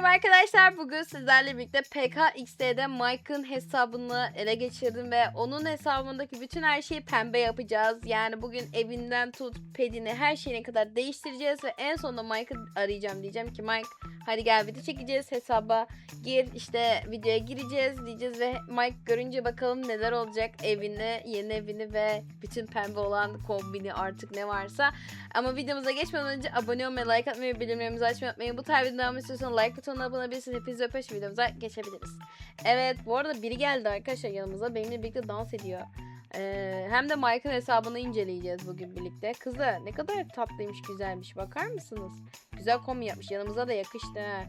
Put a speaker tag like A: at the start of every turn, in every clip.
A: merhaba arkadaşlar. Bugün sizlerle birlikte PKXD'de Mike'ın hesabını ele geçirdim ve onun hesabındaki bütün her şeyi pembe yapacağız. Yani bugün evinden tut, pedini, her şeyine kadar değiştireceğiz ve en sonunda Mike'ı arayacağım. Diyeceğim ki Mike hadi gel video çekeceğiz hesaba gir işte videoya gireceğiz diyeceğiz ve Mike görünce bakalım neler olacak evini, yeni evini ve bütün pembe olan kombini artık ne varsa. Ama videomuza geçmeden önce abone olmayı, like atmayı, bildirimlerimizi açmayı unutmayın. Bu tarz videolar istiyorsanız like butonuna abone olabilirsiniz. Hepinizi öpüyorum. Videomuza geçebiliriz. Evet bu arada biri geldi arkadaşlar yanımıza. Benimle birlikte dans ediyor. Ee, hem de Mike'ın hesabını inceleyeceğiz bugün birlikte. Kızı ne kadar tatlıymış, güzelmiş. Bakar mısınız? Güzel kombi yapmış. Yanımıza da yakıştı ha.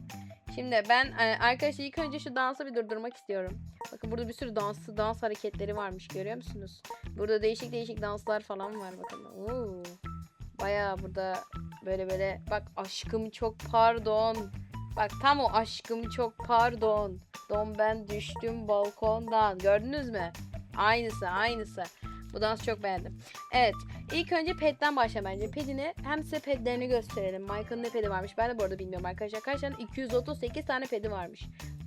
A: Şimdi ben e, arkadaşlar ilk önce şu dansı bir durdurmak istiyorum. Bakın burada bir sürü dans dans hareketleri varmış görüyor musunuz? Burada değişik değişik danslar falan var bakın. Oo. Bayağı burada böyle böyle bak aşkım çok pardon. Bak tam o aşkım çok pardon. Don ben düştüm balkondan. Gördünüz mü? Aynısı aynısı. Bu dansı çok beğendim. Evet. ilk önce pedden başla bence. Pedini hem size pedlerini gösterelim. Michael'ın ne pedi varmış. Ben de bu arada bilmiyorum arkadaşlar. Kaç tane? 238 tane pedi varmış.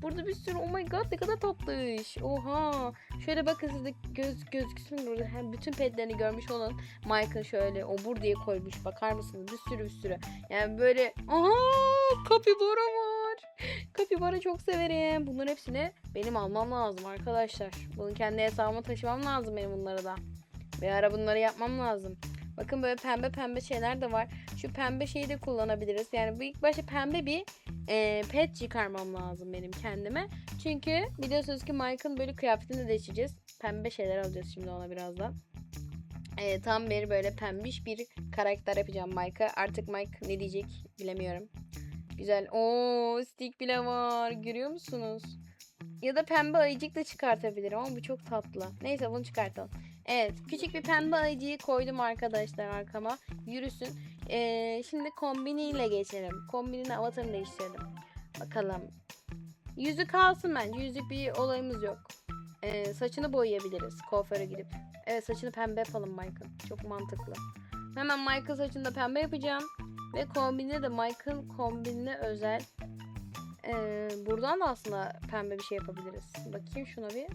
A: Burada bir sürü oh my god ne kadar tatlış. Oha. Şöyle bakın siz de göz gözüksün burada. Hem bütün pedlerini görmüş olun. Michael şöyle obur diye koymuş. Bakar mısınız? Bir sürü bir sürü. Yani böyle aha kapibara var. Kapibara çok severim. Bunların hepsini benim almam lazım arkadaşlar. Bunu kendi hesabıma taşımam lazım benim bunları da. Bir ara bunları yapmam lazım. Bakın böyle pembe pembe şeyler de var. Şu pembe şeyi de kullanabiliriz. Yani bu ilk başta pembe bir e, pet çıkarmam lazım benim kendime. Çünkü biliyorsunuz ki Mike'ın böyle kıyafetini de değiştireceğiz. Pembe şeyler alacağız şimdi ona birazdan. E, tam bir böyle pembiş bir karakter yapacağım Mike'a. Artık Mike ne diyecek bilemiyorum. Güzel. Oo stick bile var. Görüyor musunuz? Ya da pembe ayıcık da çıkartabilirim ama bu çok tatlı. Neyse bunu çıkartalım. Evet küçük bir pembe ayıcıyı koydum arkadaşlar arkama. Yürüsün. Ee, şimdi kombiniyle geçelim. Kombinin avatarını değiştirelim. Bakalım. Yüzü kalsın bence. Yüzük bir olayımız yok. Ee, saçını boyayabiliriz kuaföre gidip. Evet saçını pembe yapalım Michael. Çok mantıklı. Hemen Michael saçını da pembe yapacağım. Ve kombine de Michael kombinine özel. Ee, buradan da aslında pembe bir şey yapabiliriz. Bakayım şuna bir.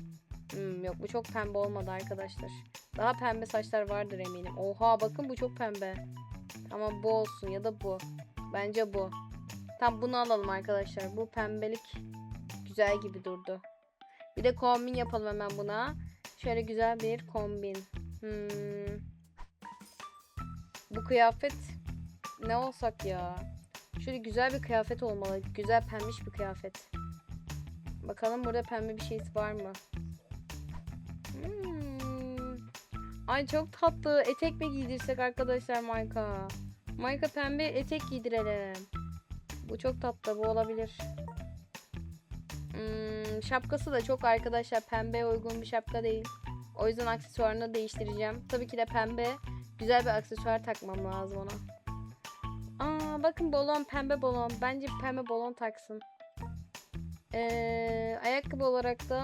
A: Hmm, yok bu çok pembe olmadı arkadaşlar. Daha pembe saçlar vardır eminim. Oha bakın bu çok pembe. Ama bu olsun ya da bu. Bence bu. Tam bunu alalım arkadaşlar. Bu pembelik güzel gibi durdu. Bir de kombin yapalım hemen buna. Şöyle güzel bir kombin. Hmm. Bu kıyafet ne olsak ya? Şöyle güzel bir kıyafet olmalı. Güzel pembiş bir kıyafet. Bakalım burada pembe bir şeysi var mı? Ay çok tatlı. Etek mi giydirsek arkadaşlar Mayka? Mayka pembe etek giydirelim. Bu çok tatlı. Bu olabilir. Hmm, şapkası da çok arkadaşlar pembe uygun bir şapka değil. O yüzden aksesuarını değiştireceğim. Tabii ki de pembe güzel bir aksesuar takmam lazım ona. Aa bakın balon pembe balon. Bence pembe balon taksın. Ee, ayakkabı olarak da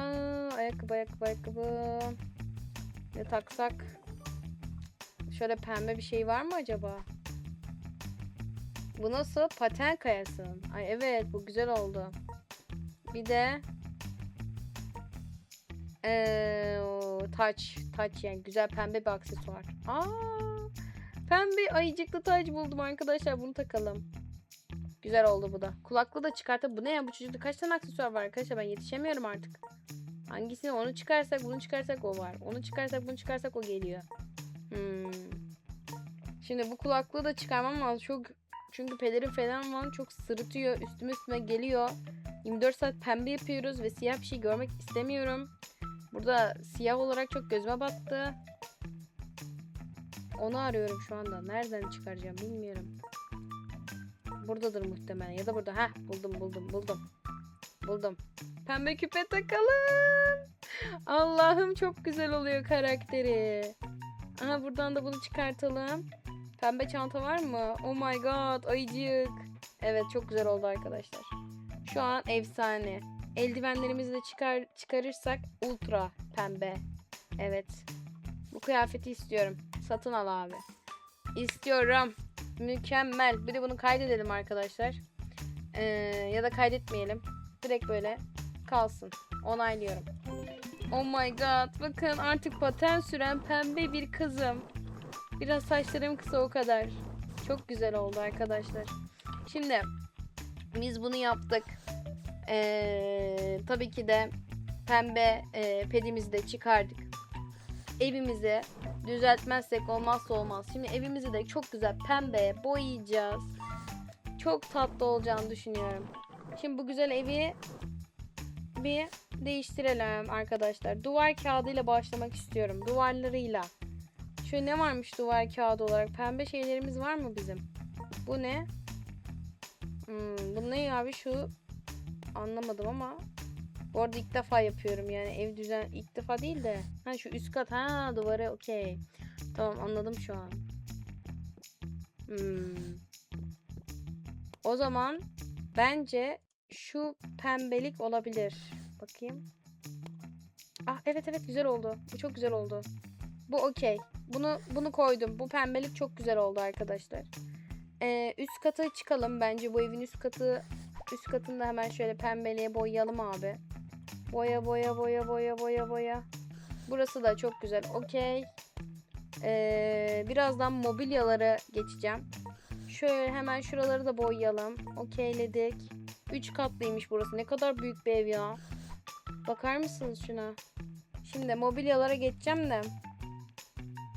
A: ayakkabı ayakkabı ayakkabı ne taksak? Şöyle pembe bir şey var mı acaba? Bu nasıl? Paten kayasın. Ay evet bu güzel oldu. Bir de ee, taç taç yani güzel pembe bir aksesuar. Aa Pembe ayıcıklı taç buldum arkadaşlar. Bunu takalım. Güzel oldu bu da. Kulaklığı da çıkartıp bu ne ya bu çocukta kaç tane aksesuar var arkadaşlar ben yetişemiyorum artık. Hangisini onu çıkarsak bunu çıkarsak o var. Onu çıkarsak bunu çıkarsak o geliyor. Hmm. Şimdi bu kulaklığı da çıkarmam lazım. Çok çünkü pelerin falan falan çok sırıtıyor. Üstüme üstüme geliyor. 24 saat pembe yapıyoruz ve siyah bir şey görmek istemiyorum. Burada siyah olarak çok gözüme battı. Onu arıyorum şu anda. Nereden çıkaracağım bilmiyorum. Buradadır muhtemelen. Ya da burada. Heh buldum buldum buldum. Buldum. Pembe küpe takalım. Allah'ım çok güzel oluyor karakteri. Aha buradan da bunu çıkartalım. Pembe çanta var mı? Oh my god ayıcık. Evet çok güzel oldu arkadaşlar. Şu an efsane. Eldivenlerimizi de çıkar çıkarırsak ultra pembe. Evet. Bu kıyafeti istiyorum. Satın al abi. İstiyorum. Mükemmel. Bir de bunu kaydedelim arkadaşlar. Ee, ya da kaydetmeyelim. Direkt böyle kalsın. Onaylıyorum. Oh my god. Bakın artık paten süren pembe bir kızım. Biraz saçlarım kısa o kadar. Çok güzel oldu arkadaşlar. Şimdi biz bunu yaptık. Ee, tabii ki de pembe e, pedimizi de çıkardık. Evimizi düzeltmezsek olmazsa olmaz. Şimdi evimizi de çok güzel pembe boyayacağız. Çok tatlı olacağını düşünüyorum. Şimdi bu güzel evi bir değiştirelim arkadaşlar. Duvar kağıdıyla başlamak istiyorum. Duvarlarıyla. Şöyle ne varmış duvar kağıdı olarak? Pembe şeylerimiz var mı bizim? Bu ne? Hmm, bu ne abi şu? Anlamadım ama. Bu arada ilk defa yapıyorum yani ev düzen ilk defa değil de. Ha şu üst kat ha duvarı okey. Tamam anladım şu an. Hmm. O zaman bence şu pembelik olabilir. Bakayım. Ah evet evet güzel oldu. Bu çok güzel oldu. Bu okey. Bunu bunu koydum. Bu pembelik çok güzel oldu arkadaşlar. Ee, üst kata çıkalım. Bence bu evin üst katı üst katını da hemen şöyle pembeliğe boyayalım abi. Boya boya boya boya boya boya. Burası da çok güzel. Okey. Ee, birazdan mobilyalara geçeceğim. Şöyle hemen şuraları da boyayalım. Okeyledik. 3 katlıymış burası. Ne kadar büyük bir ev ya. Bakar mısınız şuna? Şimdi mobilyalara geçeceğim de.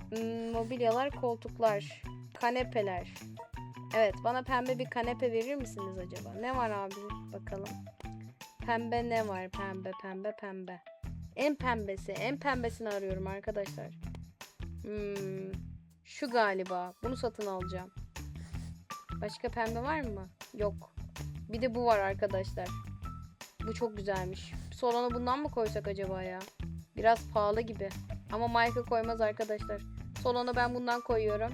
A: Hmm, mobilyalar, koltuklar, kanepeler. Evet, bana pembe bir kanepe verir misiniz acaba? Ne var abi? Bakalım. Pembe ne var? Pembe, pembe, pembe. En pembesi, en pembesini arıyorum arkadaşlar. Hmm, şu galiba. Bunu satın alacağım. Başka pembe var mı? Yok. Bir de bu var arkadaşlar. Bu çok güzelmiş. Salona bundan mı koysak acaba ya? Biraz pahalı gibi. Ama Michael koymaz arkadaşlar. Salona ben bundan koyuyorum.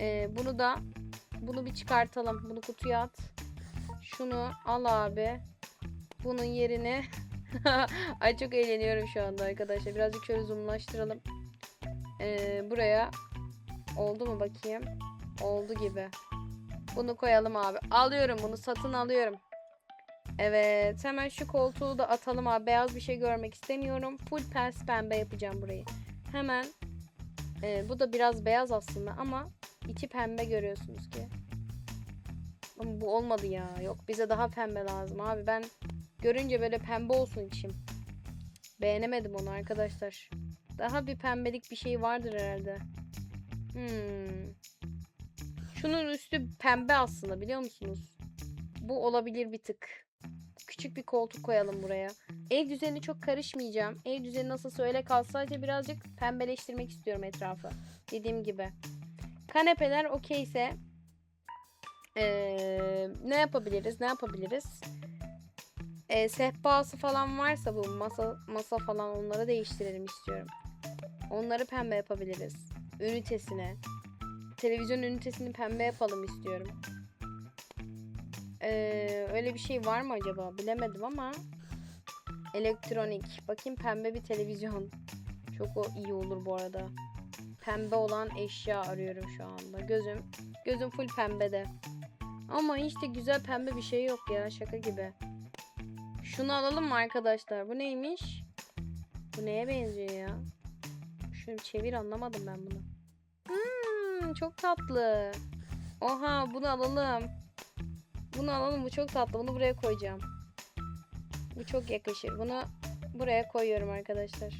A: Ee, bunu da bunu bir çıkartalım. Bunu kutuya at. Şunu al abi. Bunun yerine Ay çok eğleniyorum şu anda arkadaşlar. Birazcık şöyle zoomlaştıralım. Ee, buraya oldu mu bakayım? Oldu gibi. Bunu koyalım abi. Alıyorum bunu satın alıyorum. Evet hemen şu koltuğu da atalım abi. Beyaz bir şey görmek istemiyorum. Full pens pembe yapacağım burayı. Hemen e, bu da biraz beyaz aslında ama içi pembe görüyorsunuz ki. Ama bu olmadı ya. Yok bize daha pembe lazım abi. Ben görünce böyle pembe olsun içim. Beğenemedim onu arkadaşlar. Daha bir pembelik bir şey vardır herhalde. Hmm. Şunun üstü pembe aslında biliyor musunuz? Bu olabilir bir tık. Küçük bir koltuk koyalım buraya. Ev düzeni çok karışmayacağım. Ev düzeni nasılsa öyle kalsın. Sadece birazcık pembeleştirmek istiyorum etrafı. Dediğim gibi. Kanepeler okeyse ee, ne yapabiliriz? Ne yapabiliriz? Ee, sehpası falan varsa bu masa masa falan onları değiştirelim istiyorum. Onları pembe yapabiliriz. Ünitesine. Televizyon ünitesini pembe yapalım istiyorum. Ee, öyle bir şey var mı acaba? Bilemedim ama elektronik. Bakayım pembe bir televizyon. Çok o iyi olur bu arada. Pembe olan eşya arıyorum şu anda. Gözüm gözüm full pembede. Ama hiç de güzel pembe bir şey yok ya. Şaka gibi. Şunu alalım mı arkadaşlar? Bu neymiş? Bu neye benziyor ya? Şunu çevir anlamadım ben bunu. Çok tatlı. Oha bunu alalım. Bunu alalım bu çok tatlı. Bunu buraya koyacağım. Bu çok yakışır. Bunu buraya koyuyorum arkadaşlar.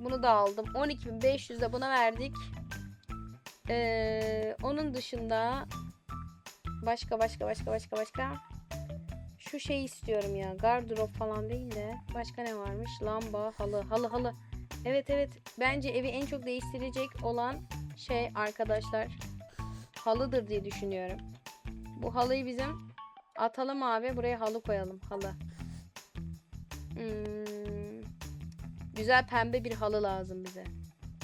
A: Bunu da aldım. 12.500 de buna verdik. Ee, onun dışında başka başka başka başka başka şu şey istiyorum ya. Gardırop falan değil de başka ne varmış? Lamba, halı, halı, halı. Evet evet. Bence evi en çok değiştirecek olan şey arkadaşlar halıdır diye düşünüyorum. Bu halıyı bizim atalım abi. Buraya halı koyalım. Halı. Hmm, güzel pembe bir halı lazım bize.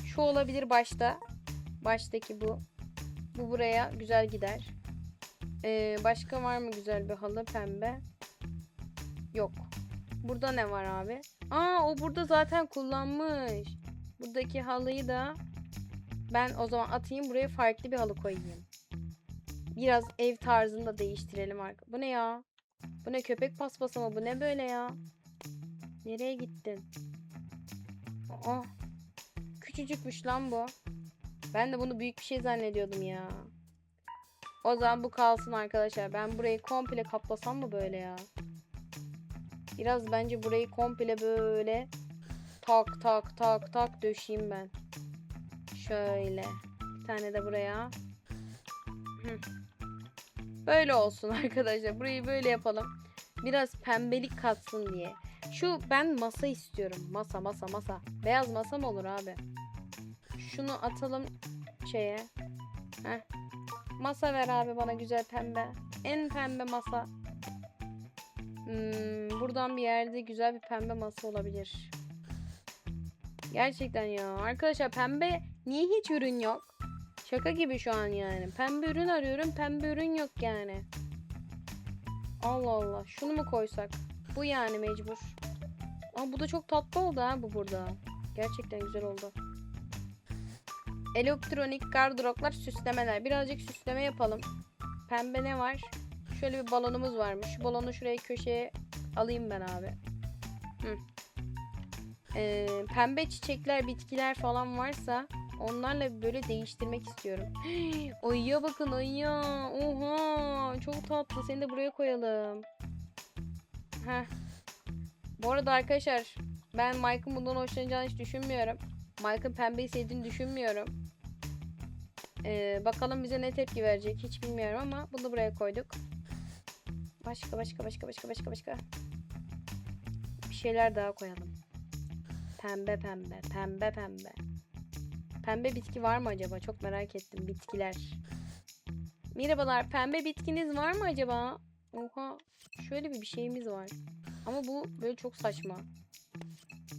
A: Şu olabilir başta. Baştaki bu. Bu buraya güzel gider. Ee, başka var mı güzel bir halı pembe? Yok. Burada ne var abi? Aa o burada zaten kullanmış. Buradaki halıyı da ben o zaman atayım buraya farklı bir halı koyayım. Biraz ev tarzında değiştirelim artık. Bu ne ya? Bu ne köpek paspası mı? Bu ne böyle ya? Nereye gittin? Aa, küçücükmüş lan bu. Ben de bunu büyük bir şey zannediyordum ya. O zaman bu kalsın arkadaşlar. Ben burayı komple kaplasam mı böyle ya? Biraz bence burayı komple böyle tak tak tak tak döşeyim ben. Şöyle. Bir tane de buraya. Böyle olsun arkadaşlar. Burayı böyle yapalım. Biraz pembelik katsın diye. Şu ben masa istiyorum. Masa masa masa. Beyaz masa mı olur abi? Şunu atalım şeye. Heh. Masa ver abi bana güzel pembe. En pembe masa. Hmm, buradan bir yerde güzel bir pembe masa olabilir. Gerçekten ya. Arkadaşlar pembe niye hiç ürün yok? Şaka gibi şu an yani. Pembe ürün arıyorum. Pembe ürün yok yani. Allah Allah. Şunu mu koysak? Bu yani mecbur. Ama bu da çok tatlı oldu ha bu burada. Gerçekten güzel oldu. Elektronik gardıroplar süslemeler. Birazcık süsleme yapalım. Pembe ne var? Şöyle bir balonumuz varmış. Şu balonu şuraya köşeye alayım ben abi. Hı. Ee, pembe çiçekler, bitkiler falan varsa onlarla böyle değiştirmek istiyorum. ayıya bakın ayıya. Oha çok tatlı. Seni de buraya koyalım. Heh. Bu arada arkadaşlar ben Mike'ın bundan hoşlanacağını hiç düşünmüyorum. Mike'ın pembeyi sevdiğini düşünmüyorum. Ee, bakalım bize ne tepki verecek hiç bilmiyorum ama bunu buraya koyduk. Başka başka başka başka başka başka. Bir şeyler daha koyalım. Pembe pembe pembe pembe. Pembe bitki var mı acaba? Çok merak ettim. Bitkiler. Merhabalar. Pembe bitkiniz var mı acaba? Oha. Şöyle bir bir şeyimiz var. Ama bu böyle çok saçma.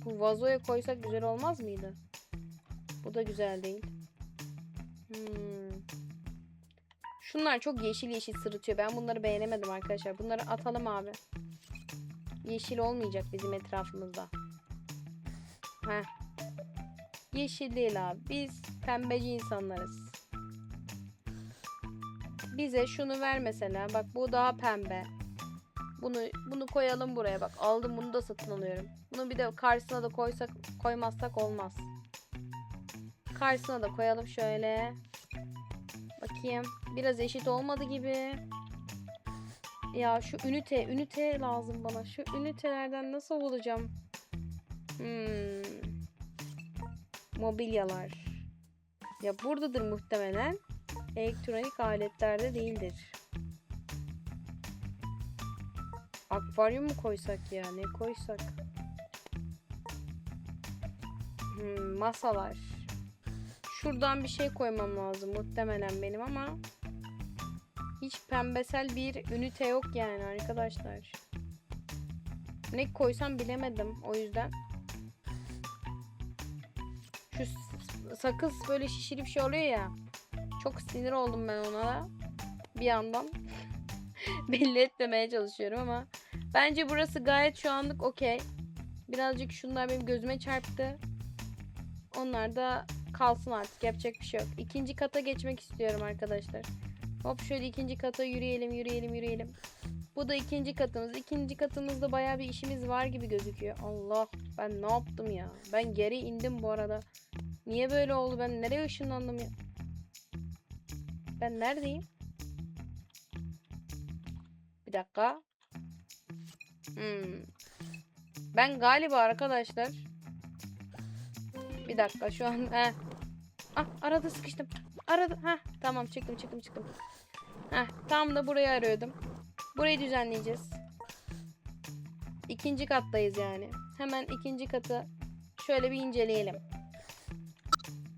A: Bu vazoya koysak güzel olmaz mıydı? Bu da güzel değil. Hmm. Şunlar çok yeşil yeşil sırıtıyor. Ben bunları beğenemedim arkadaşlar. Bunları atalım abi. Yeşil olmayacak bizim etrafımızda. Heh. Yeşil değil abi. Biz pembeci insanlarız. Bize şunu ver mesela. Bak bu daha pembe. Bunu bunu koyalım buraya bak. Aldım bunu da satın alıyorum. Bunu bir de karşısına da koysak koymazsak olmaz. Karşısına da koyalım şöyle. Bakayım. Biraz eşit olmadı gibi. Ya şu ünite, ünite lazım bana. Şu ünitelerden nasıl bulacağım? Hmm. Mobilyalar. Ya buradadır muhtemelen. Elektronik aletlerde değildir. Akvaryum mu koysak ya? Ne koysak? Hmm, masalar. Şuradan bir şey koymam lazım muhtemelen benim ama hiç pembesel bir ünite yok yani arkadaşlar. Ne koysam bilemedim o yüzden. Şu sakız böyle şişirip şey oluyor ya. Çok sinir oldum ben ona da. Bir yandan belli etmemeye çalışıyorum ama bence burası gayet şu anlık okey. Birazcık şunlar benim gözüme çarptı. Onlar da kalsın artık yapacak bir şey yok. İkinci kata geçmek istiyorum arkadaşlar. Hop şöyle ikinci kata yürüyelim yürüyelim yürüyelim. Bu da ikinci katımız. İkinci katımızda baya bir işimiz var gibi gözüküyor. Allah ben ne yaptım ya. Ben geri indim bu arada. Niye böyle oldu? Ben nereye ışınlandım ya? Ben neredeyim? Bir dakika. Hmm. Ben galiba arkadaşlar. Bir dakika şu an. Heh. Ah arada sıkıştım. Arada. Heh, tamam çıktım çıktım çıktım. Heh, tam da burayı arıyordum. Burayı düzenleyeceğiz. İkinci kattayız yani. Hemen ikinci katı şöyle bir inceleyelim.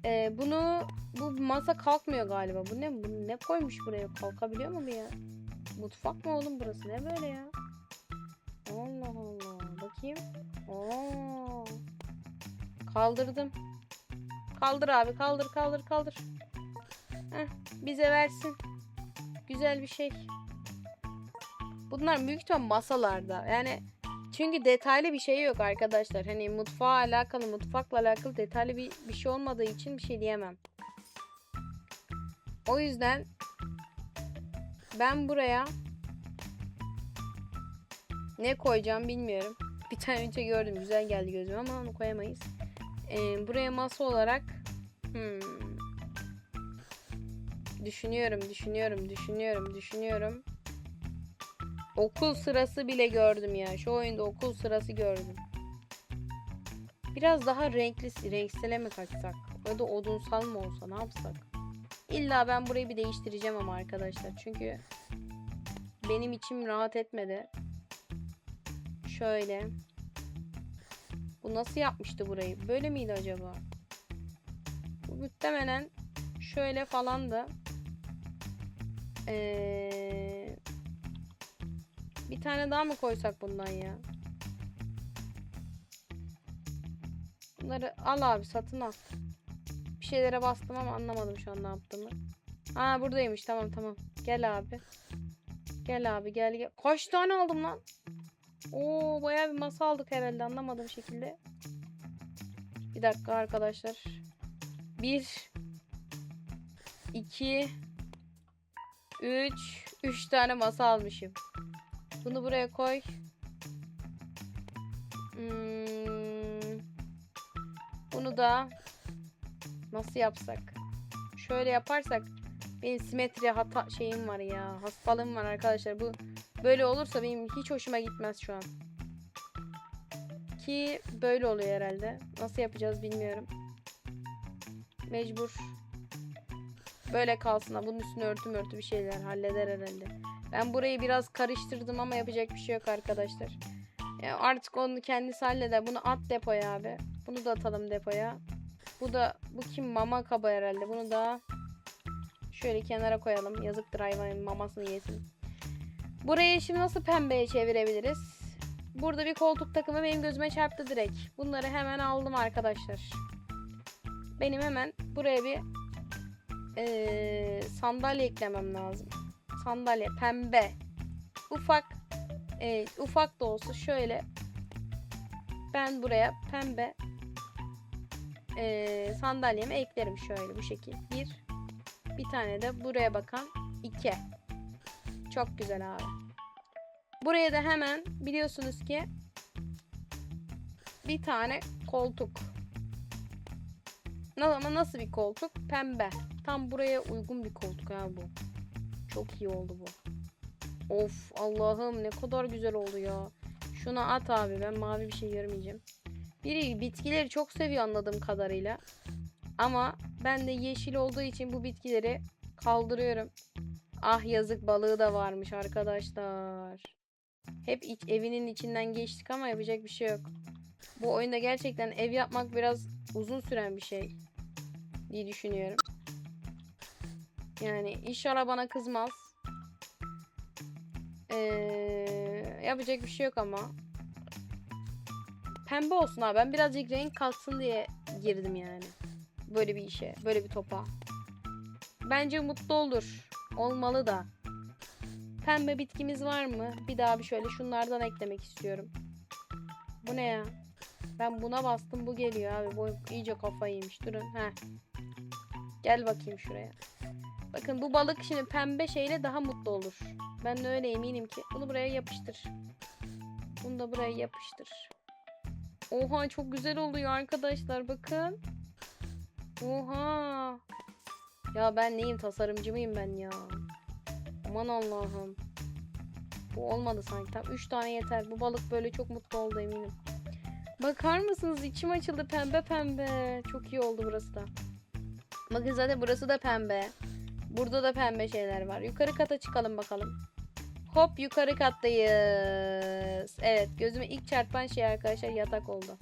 A: Ee, bunu bu masa kalkmıyor galiba. Bu ne? Bu ne koymuş buraya? Kalkabiliyor mu bu ya? Mutfak mı oğlum burası? Ne böyle ya? Allah Allah. Bakayım. Oo. Kaldırdım. Kaldır abi. Kaldır kaldır kaldır. Heh, bize versin. Güzel bir şey. Bunlar büyük ihtimal masalarda. Yani çünkü detaylı bir şey yok arkadaşlar. Hani mutfağa alakalı, mutfakla alakalı detaylı bir, bir şey olmadığı için bir şey diyemem. O yüzden Ben buraya ne koyacağım bilmiyorum. Bir tane önce gördüm. Güzel geldi gözüme ama onu koyamayız. Ee, buraya masa olarak hmm, düşünüyorum, düşünüyorum, düşünüyorum, düşünüyorum. Okul sırası bile gördüm ya. Şu oyunda okul sırası gördüm. Biraz daha renkli, renksele mi kaçsak? Ya da odunsal mı olsa ne yapsak? İlla ben burayı bir değiştireceğim ama arkadaşlar. Çünkü benim içim rahat etmedi. Şöyle. Bu nasıl yapmıştı burayı? Böyle miydi acaba? Bu muhtemelen şöyle falan da ee, bir tane daha mı koysak bundan ya? Bunları al abi satın al. Bir şeylere bastım ama anlamadım şu an ne yaptığımı. Aa buradaymış tamam tamam. Gel abi. Gel abi gel gel. Kaç tane aldım lan? Oo bayağı bir masa aldık herhalde anlamadığım şekilde. Bir dakika arkadaşlar. Bir. iki, Üç. Üç tane masa almışım. Bunu buraya koy. Hmm, bunu da nasıl yapsak? Şöyle yaparsak benim simetri hata şeyim var ya. Hastalığım var arkadaşlar. Bu böyle olursa benim hiç hoşuma gitmez şu an. Ki böyle oluyor herhalde. Nasıl yapacağız bilmiyorum. Mecbur. Böyle kalsın. Bunun üstüne örtüm örtü bir şeyler halleder herhalde. Ben burayı biraz karıştırdım ama yapacak bir şey yok arkadaşlar. Ya artık onu kendisi halleder. Bunu at depoya abi. Bunu da atalım depoya. Bu da bu kim mama kaba herhalde. Bunu da şöyle kenara koyalım. Yazıktır hayvanın mamasını yesin. Burayı şimdi nasıl pembeye çevirebiliriz? Burada bir koltuk takımı benim gözüme çarptı direkt. Bunları hemen aldım arkadaşlar. Benim hemen buraya bir eee, sandalye eklemem lazım. Sandalye pembe. Ufak eee, ufak da olsa şöyle ben buraya pembe eee, sandalyemi eklerim şöyle bu şekil. Bir bir tane de buraya bakan iki. Çok güzel abi. Buraya da hemen biliyorsunuz ki bir tane koltuk. Ama nasıl bir koltuk? Pembe. Tam buraya uygun bir koltuk ha bu. Çok iyi oldu bu. Of Allah'ım ne kadar güzel oldu ya. Şuna at abi ben mavi bir şey görmeyeceğim. Biri bitkileri çok seviyor anladığım kadarıyla. Ama ben de yeşil olduğu için bu bitkileri kaldırıyorum. Ah yazık balığı da varmış arkadaşlar. Hep iç, evinin içinden geçtik ama yapacak bir şey yok. Bu oyunda gerçekten ev yapmak biraz uzun süren bir şey diye düşünüyorum. Yani inşallah bana kızmaz. Ee, yapacak bir şey yok ama. Pembe olsun abi. Ben birazcık renk kalsın diye girdim yani. Böyle bir işe. Böyle bir topa. Bence mutlu olur. Olmalı da. Pembe bitkimiz var mı? Bir daha bir şöyle şunlardan eklemek istiyorum. Bu ne ya? Ben buna bastım bu geliyor abi. Bu iyice kafayı yemiş. Durun. Heh. Gel bakayım şuraya. Bakın bu balık şimdi pembe şeyle daha mutlu olur. Ben de öyle eminim ki. Bunu buraya yapıştır. Bunu da buraya yapıştır. Oha çok güzel oluyor arkadaşlar bakın. Oha. Ya ben neyim tasarımcı mıyım ben ya? Aman Allah'ım. Bu olmadı sanki. Tam 3 tane yeter. Bu balık böyle çok mutlu oldu eminim. Bakar mısınız? İçim açıldı pembe pembe. Çok iyi oldu burası da. Bakın zaten burası da pembe. Burada da pembe şeyler var. Yukarı kata çıkalım bakalım. Hop yukarı kattayız. Evet gözüme ilk çarpan şey arkadaşlar yatak oldu.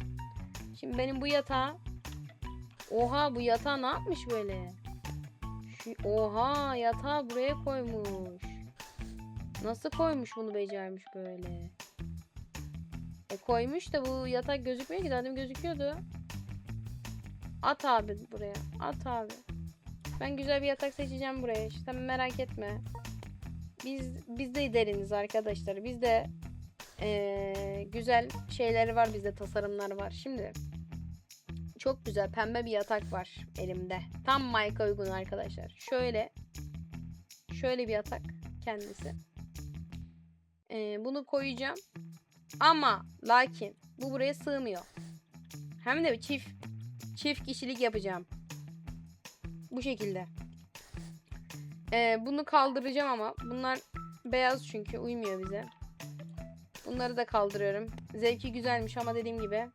A: Şimdi benim bu yatağa Oha bu yatağı ne yapmış böyle? Şu, oha yatağı buraya koymuş. Nasıl koymuş bunu becermiş böyle? E koymuş da bu yatak gözükmüyor ki. Zaten gözüküyordu. At abi buraya. At abi. Ben güzel bir yatak seçeceğim buraya. Sen merak etme. Biz biz de deriniz arkadaşlar. Biz de eee, güzel şeyleri var bizde tasarımlar var. Şimdi çok güzel pembe bir yatak var elimde. Tam Mike'a uygun arkadaşlar. Şöyle şöyle bir yatak. kendisi. Ee, bunu koyacağım. Ama lakin bu buraya sığmıyor. Hem de çift çift kişilik yapacağım. Bu şekilde. Ee, bunu kaldıracağım ama bunlar beyaz çünkü uymuyor bize. Bunları da kaldırıyorum. Zevki güzelmiş ama dediğim gibi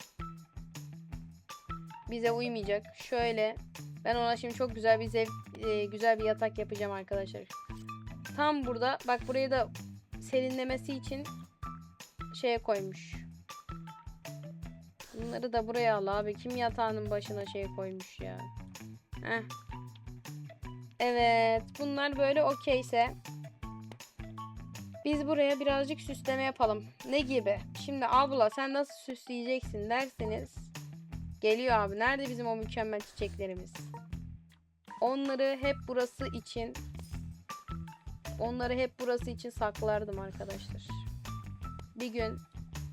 A: bize uymayacak. Şöyle ben ona şimdi çok güzel bir zevk e, güzel bir yatak yapacağım arkadaşlar. Tam burada bak burayı da serinlemesi için şeye koymuş. Bunları da buraya al abi. Kim yatağının başına şey koymuş ya. Heh. Evet. Bunlar böyle okeyse. Biz buraya birazcık süsleme yapalım. Ne gibi? Şimdi abla sen nasıl süsleyeceksin derseniz. Geliyor abi. Nerede bizim o mükemmel çiçeklerimiz? Onları hep burası için onları hep burası için saklardım arkadaşlar. Bir gün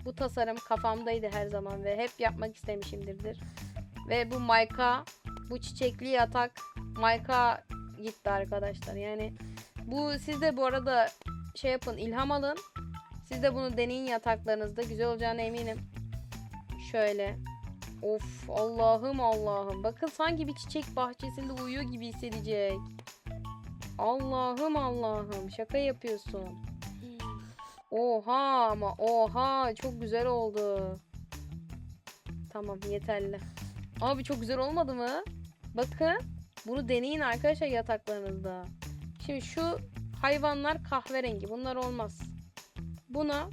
A: bu tasarım kafamdaydı her zaman ve hep yapmak istemişimdirdir. Ve bu mayka, bu çiçekli yatak mayka gitti arkadaşlar. Yani bu siz de bu arada şey yapın ilham alın. Siz de bunu deneyin yataklarınızda. Güzel olacağına eminim. Şöyle. Of Allah'ım Allah'ım. Bakın sanki bir çiçek bahçesinde uyuyor gibi hissedecek. Allah'ım Allah'ım. Şaka yapıyorsun. Oha ama oha çok güzel oldu. Tamam yeterli. Abi çok güzel olmadı mı? Bakın. Bunu deneyin arkadaşlar yataklarınızda. Şimdi şu hayvanlar kahverengi. Bunlar olmaz. Buna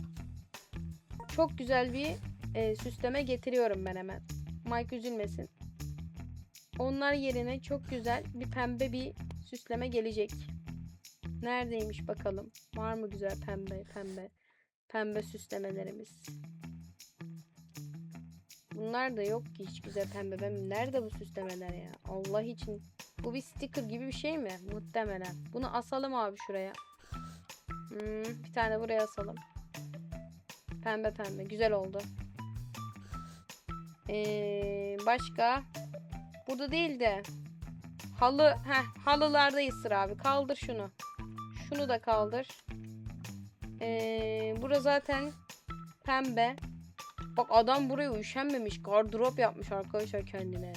A: çok güzel bir e, süsleme getiriyorum ben hemen. Mike üzülmesin. Onlar yerine çok güzel bir pembe bir süsleme gelecek. Neredeymiş bakalım. Var mı güzel pembe pembe pembe süslemelerimiz? Bunlar da yok ki hiç güzel pembe. Ben nerede bu süslemeler ya? Allah için. Bu bir sticker gibi bir şey mi? Muhtemelen. Bunu asalım abi şuraya. Hmm, bir tane buraya asalım. Pembe pembe. Güzel oldu. Ee, başka? Burada değil de. Halı. Heh, halılardayız sıra abi. Kaldır şunu. Şunu da kaldır. Ee, bura zaten pembe. Bak adam buraya üşenmemiş. Gardırop yapmış arkadaşlar kendine.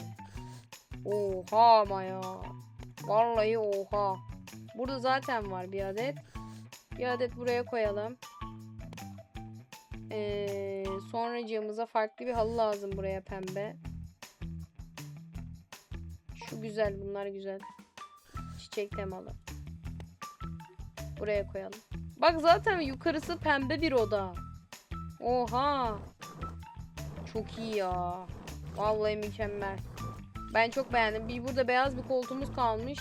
A: Oha ama ya. Vallahi oha. Burada zaten var bir adet. Bir adet buraya koyalım. Ee, sonracığımıza farklı bir halı lazım buraya pembe. Şu güzel bunlar güzel. Çiçek temalı. Buraya koyalım. Bak zaten yukarısı pembe bir oda. Oha. Çok iyi ya. Vallahi mükemmel. Ben çok beğendim. Bir burada beyaz bir koltuğumuz kalmış.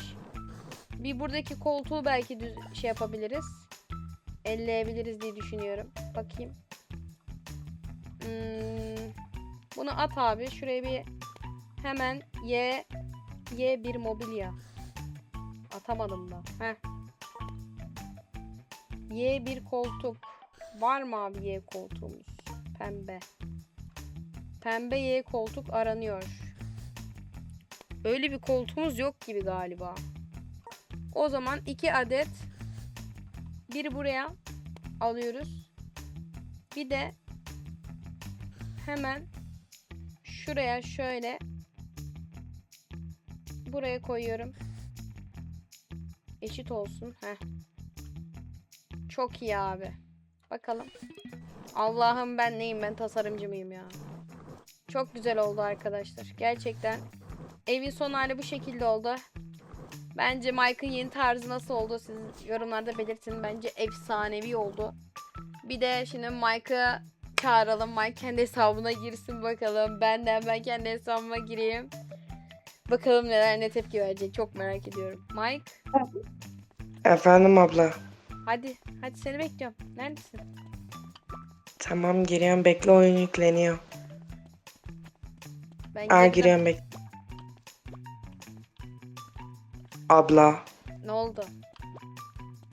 A: Bir buradaki koltuğu belki düz şey yapabiliriz. Elleyebiliriz diye düşünüyorum. Bakayım. Hmm, bunu at abi. Şuraya bir hemen Y Y bir mobilya. Atamadım da. Heh. Y bir koltuk. Var mı abi Y koltuğumuz? Pembe. Pembe Y koltuk aranıyor. Öyle bir koltuğumuz yok gibi galiba. O zaman iki adet bir buraya alıyoruz. Bir de hemen şuraya şöyle buraya koyuyorum. Eşit olsun. Heh. Çok iyi abi. Bakalım. Allah'ım ben neyim ben tasarımcı mıyım ya. Çok güzel oldu arkadaşlar. Gerçekten evin son hali bu şekilde oldu. Bence Mike'ın yeni tarzı nasıl oldu siz yorumlarda belirtin. Bence efsanevi oldu. Bir de şimdi Mike'ı çağıralım. Mike kendi hesabına girsin bakalım. Ben de hemen kendi hesabıma gireyim. Bakalım neler ne tepki verecek. Çok merak ediyorum. Mike
B: Efendim abla.
A: hadi. Hadi seni bekliyorum. Neredesin?
B: Tamam giriyorum bekle oyun yükleniyor.
A: Ben
B: Aa
A: girdim.
B: giriyorum bekle. Abla.
A: Ne oldu?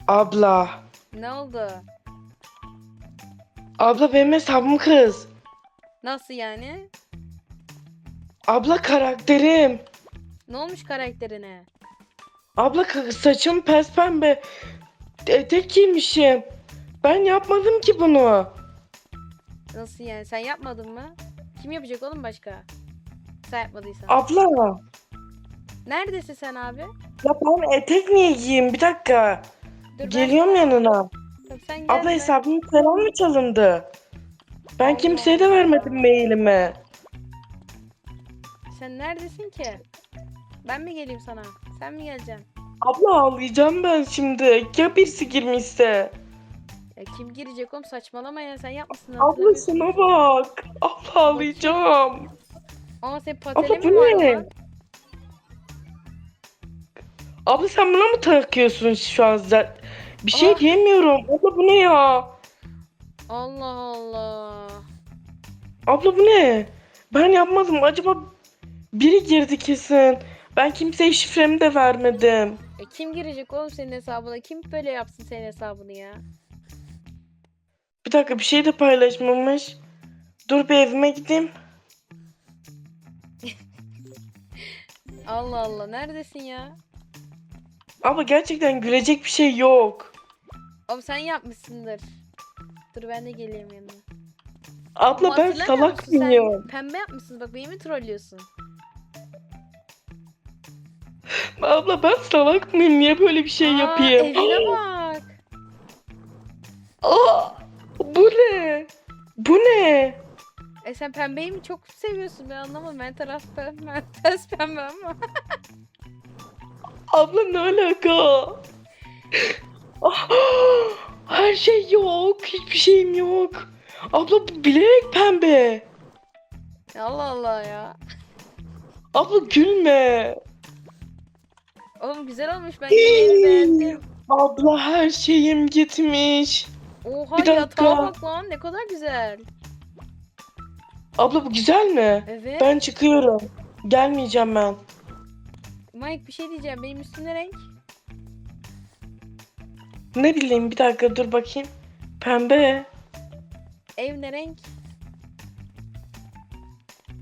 B: Abla.
A: Ne oldu?
B: Abla benim hesabım kız.
A: Nasıl yani?
B: Abla karakterim.
A: Ne olmuş karakterine?
B: Abla saçım pes pembe. etek giymişim. Ben yapmadım ki bunu.
A: Nasıl yani? Sen yapmadın mı? Kim yapacak oğlum başka? Sen yapmadıysan.
B: Abla.
A: Neredesin sen abi?
B: Ya ben etek niye giyeyim? Bir dakika.
A: Dur ben-
B: Geliyorum yanına.
A: Tamam, sen gel
B: Abla
A: ben-
B: hesabım falan mı çalındı? Ben kimseye de vermedim mailimi.
A: Sen neredesin ki? Ben mi geleyim sana? Sen mi geleceksin?
B: Abla ağlayacağım ben şimdi. Ya birisi girmişse?
A: Ya kim girecek oğlum saçmalama ya sen yapmışsın
B: Abla
A: hatırlamıyorsun.
B: şuna bak. Abla ağlayacağım.
A: Ama senin
B: Abla
A: patelin
B: bu
A: mi var
B: ne?
A: lan?
B: Abla sen buna mı takıyorsun şu an zaten? Bir şey
A: Ah.
B: diyemiyorum. Abla bu ne ya?
A: Allah Allah.
B: Abla bu ne? Ben yapmadım. Acaba biri girdi kesin. Ben kimseye şifremi de vermedim.
A: E kim girecek oğlum senin hesabına? Kim böyle yapsın senin hesabını ya?
B: Bir dakika bir şey de paylaşmamış. Dur bir evime gideyim.
A: Allah Allah neredesin ya?
B: Abla gerçekten gülecek bir şey yok.
A: Oğlum sen yapmışsındır. Dur ben de geleyim yanına.
B: Abla
A: Ama
B: ben
A: hatırlamıyor
B: salak
A: musun sen?
B: mıyım?
A: Pembe yapmışsın bak beni mi trollüyorsun?
B: Abla ben salak mıyım? Niye böyle bir şey
A: Aa,
B: yapayım?
A: Evine bak.
B: Aa, bu ne? Bu ne?
A: E sen pembeyi mi çok seviyorsun ben anlamadım. Ben taraf pembe, ben ters pembe ama.
B: Abla ne alaka? Ah, Her şey yok. Hiçbir şeyim yok. Abla bu bilerek pembe.
A: Allah Allah ya.
B: Abla gülme.
A: Oğlum güzel olmuş ben yemeğini beğendim.
B: Abla her şeyim gitmiş.
A: Oha
B: Bir dakika.
A: yatağa bak lan ne kadar güzel.
B: Abla bu güzel mi?
A: Evet.
B: Ben çıkıyorum. Gelmeyeceğim ben.
A: Mike bir şey diyeceğim benim üstüm ne renk?
B: Ne bileyim bir dakika dur bakayım. Pembe.
A: Ev ne renk?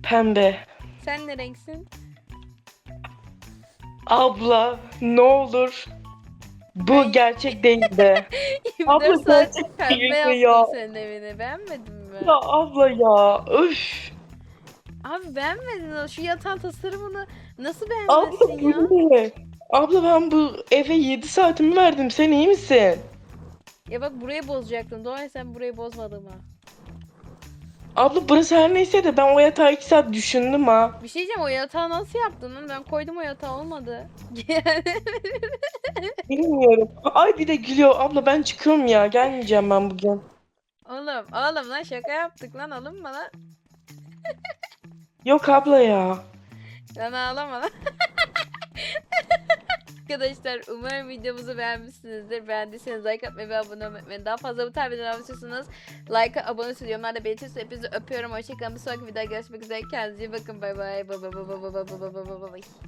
B: Pembe.
A: Sen ne renksin?
B: Abla ne olur. Bu gerçek değildi.
A: 24
B: Abla
A: saat
B: gerçek
A: pembe
B: değil ya.
A: senin evini beğenmedin mi?
B: ya abla ya. Öf.
A: Abi beğenmedin o şu yatağın tasarımını nasıl
B: Abla
A: beğenmezsin ya?
B: bu ne? Abla ben bu eve 7 saatimi verdim. Sen iyi misin?
A: Ya bak burayı bozacaktın. Doğru sen burayı bozmadın ha.
B: Abla burası her neyse de ben o yatağı 2 saat düşündüm ha.
A: Bir şey diyeceğim o yatağı nasıl yaptın lan? Ben koydum o yatağı olmadı.
B: Bilmiyorum. Ay bir de gülüyor. Abla ben çıkıyorum ya. Gelmeyeceğim ben bugün.
A: oğlum oğlum lan şaka yaptık lan alınma lan.
B: Yok abla ya.
A: Lan ağlama lan. Arkadaşlar umarım videomuzu beğenmişsinizdir. Beğendiyseniz like atmayı ve abone olmayı unutmayın. Daha fazla bu tarz videolar istiyorsanız like'a abone olmayı yorumlarda belirtirseniz hepinizi öpüyorum. Hoşçakalın. Bir sonraki videoda görüşmek üzere. Kendinize iyi bakın. Bay bay. Bay bay bay bay bay bay bay bay bay.